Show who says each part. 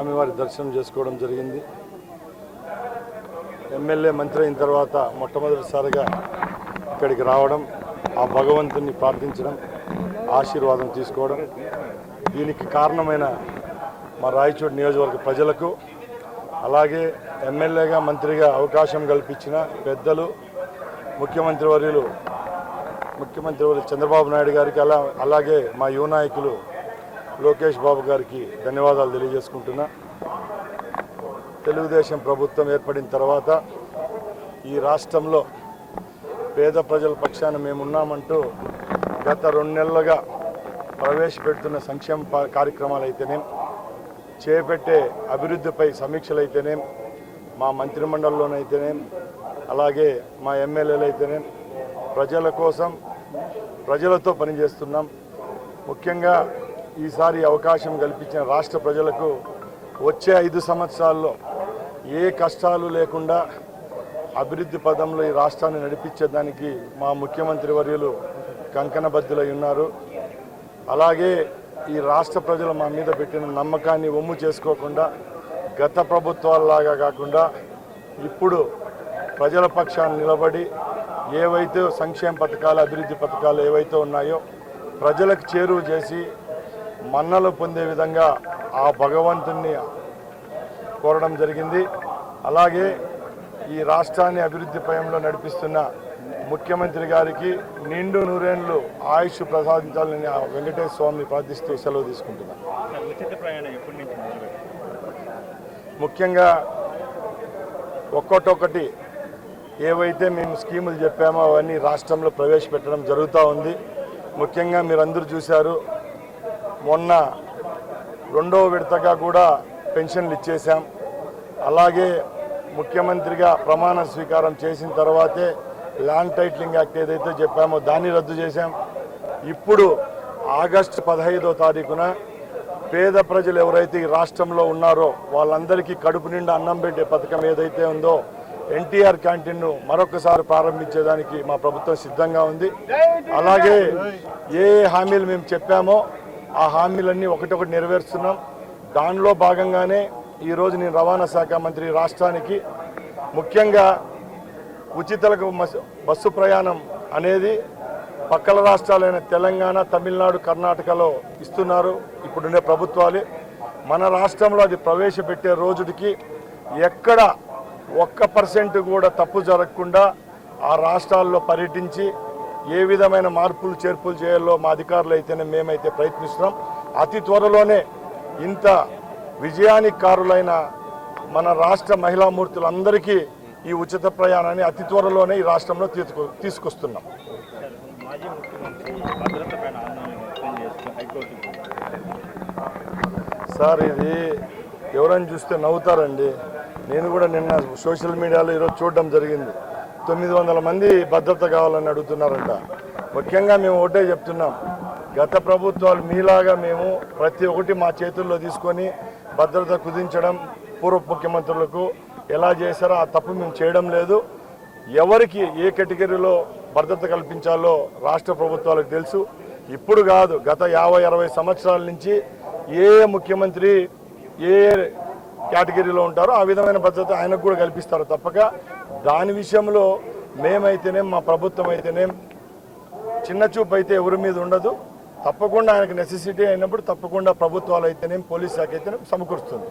Speaker 1: స్వామివారి దర్శనం చేసుకోవడం జరిగింది. ఎమ్మెల్యే మంత్రి అయిన తర్వాత మొట్టమొదటిసారిగా ఇక్కడికి రావడం ఆ భగవంతుని ప్రార్థించడం ఆశీర్వాదం తీసుకోవడం. దీనికి కారణమైన మా రాయచోటి నియోజకవర్గ ప్రజలకు అలాగే ఎమ్మెల్యేగా మంత్రిగా అవకాశం కల్పించిన పెద్దలు ముఖ్యమంత్రి వర్యులు ముఖ్యమంత్రి వర్యులు చంద్రబాబు నాయుడు గారికి అలా అలాగే మా యువ నాయకులు లోకేష్ బాబు గారికి ధన్యవాదాలు తెలియజేసుకుంటున్నా. తెలుగుదేశం ప్రభుత్వం ఏర్పడిన తర్వాత ఈ రాష్ట్రంలో పేద ప్రజల పక్షాన మేమున్నామంటూ గత రెండు నెలలుగా ప్రవేశపెడుతున్న సంక్షేమ కార్యక్రమాలు అయితేనేం చేపట్టే అభివృద్ధిపై సమీక్షలు అయితేనేం మా మంత్రిమండలిలోనైతేనేం అలాగే మా ఎమ్మెల్యేలు అయితేనేం ప్రజల కోసం ప్రజలతో పనిచేస్తున్నాం. ముఖ్యంగా ఈసారి అవకాశం కల్పించిన రాష్ట్ర ప్రజలకు వచ్చే ఐదు సంవత్సరాల్లో ఏ కష్టాలు లేకుండా అభివృద్ధి పదంలో ఈ రాష్ట్రాన్ని నడిపించేదానికి మా ముఖ్యమంత్రి వర్యులు కంకణబద్ధులై ఉన్నారు. అలాగే ఈ రాష్ట్ర ప్రజలు మా మీద పెట్టిన నమ్మకాన్ని ఒమ్ము చేసుకోకుండా గత ప్రభుత్వాలలాగా కాకుండా ఇప్పుడు ప్రజల పక్షాన్ని నిలబడి ఏవైతే సంక్షేమ పథకాలు అభివృద్ధి పథకాలు ఏవైతే ఉన్నాయో ప్రజలకు చేరువ చేసి మన్నలు పొందే విధంగా ఆ భగవంతుణ్ణి కోరడం జరిగింది. అలాగే ఈ రాష్ట్రాన్ని అభివృద్ధి పయంలో నడిపిస్తున్న ముఖ్యమంత్రి గారికి నిండు నూరేండ్లు ఆయుష్ ప్రసాదించాలని వెంకటేశ్వర స్వామిని ప్రార్థిస్తూ సెలవు తీసుకుంటున్నాను ముఖ్యంగా ఒక్కొక్కటి ఏవైతే మేము స్కీములు చెప్పామో అవన్నీ రాష్ట్రంలో ప్రవేశపెట్టడం జరుగుతూ ఉంది. ముఖ్యంగా మీరందరూ చూశారు మొన్న రెండవ విడతగా కూడా పెన్షన్లు ఇచ్చేశాం. అలాగే ముఖ్యమంత్రిగా ప్రమాణ స్వీకారం చేసిన తర్వాతే ల్యాండ్ టైటిలింగ్ యాక్ట్ ఏదైతే చెప్పామో దాన్ని రద్దు చేశాం. ఇప్పుడు ఆగస్టు పదహైదో తారీఖున పేద ప్రజలు ఎవరైతే ఈ రాష్ట్రంలో ఉన్నారో వాళ్ళందరికీ కడుపు నిండా అన్నం పెట్టే పథకం ఏదైతే ఉందో ఎన్టీఆర్ క్యాంటీన్ను మరొకసారి ప్రారంభించేదానికి మా ప్రభుత్వం సిద్ధంగా ఉంది. అలాగే ఏ హామీలు మేము చెప్పామో ఆ హామీలన్నీ ఒకటొకటి నెరవేరుస్తున్నాం. దానిలో భాగంగానే ఈరోజు నేను రవాణా శాఖ మంత్రి రాష్ట్రానికి ముఖ్యంగా ఉచితలకు బస్సు ప్రయాణం అనేది పక్కల రాష్ట్రాలైన తెలంగాణ తమిళనాడు కర్ణాటకలో ఇస్తున్నారు. ఇప్పుడుండే ప్రభుత్వాలు. మన రాష్ట్రంలో అది ప్రవేశపెట్టే రోజుకి ఎక్కడ ఒక్క పర్సెంట్ కూడా తప్పు జరగకుండా ఆ రాష్ట్రాల్లో పర్యటించి ఏ విధమైన మార్పులు చేర్పులు చేయాలో మా అధికారులు అయితేనే మేమైతే ప్రయత్నిస్తున్నాం. అతి త్వరలోనే ఇంత విజయానికి కారులైన మన రాష్ట్ర మహిళామూర్తులందరికీ ఈ ఉచిత ప్రయాణాన్ని అతి త్వరలోనే ఈ రాష్ట్రంలో తీసుకు తీసుకొస్తున్నాం. సార్ ఇది ఎవరైనా చూస్తే నవ్వుతారండి. నేను కూడా నిన్న సోషల్ మీడియాలో ఈరోజు చూడడం జరిగింది. తొమ్మిది వందల మంది భద్రత కావాలని అడుగుతున్నారంట. ముఖ్యంగా మేము ఒకటే చెప్తున్నాం. గత ప్రభుత్వాలు మీలాగా మేము ప్రతి ఒక్కటి మా చేతుల్లో తీసుకొని భద్రత కుదించడం పూర్వ ముఖ్యమంత్రులకు ఎలా చేశారో ఆ తప్పు మేము చేయడం లేదు. ఎవరికి ఏ కేటగిరీలో భద్రత కల్పించాలో రాష్ట్ర ప్రభుత్వాలకు తెలుసు. ఇప్పుడు కాదు గత యాభై అరవై సంవత్సరాల నుంచి ఏ ముఖ్యమంత్రి ఏ కేటగిరీలో ఉంటారో ఆ విధమైన భద్రత ఆయనకు కూడా కల్పిస్తారు తప్పక. దాని విషయంలో మేమైతేనేం మా ప్రభుత్వం అయితేనేం చిన్న చూపు అయితే ఎవరి మీద ఉండదు. తప్పకుండా ఆయనకు నెసెసిటీ అయినప్పుడు తప్పకుండా ప్రభుత్వాలు అయితేనేం పోలీస్ శాఖ అయితేనేం సమకూరుస్తుంది.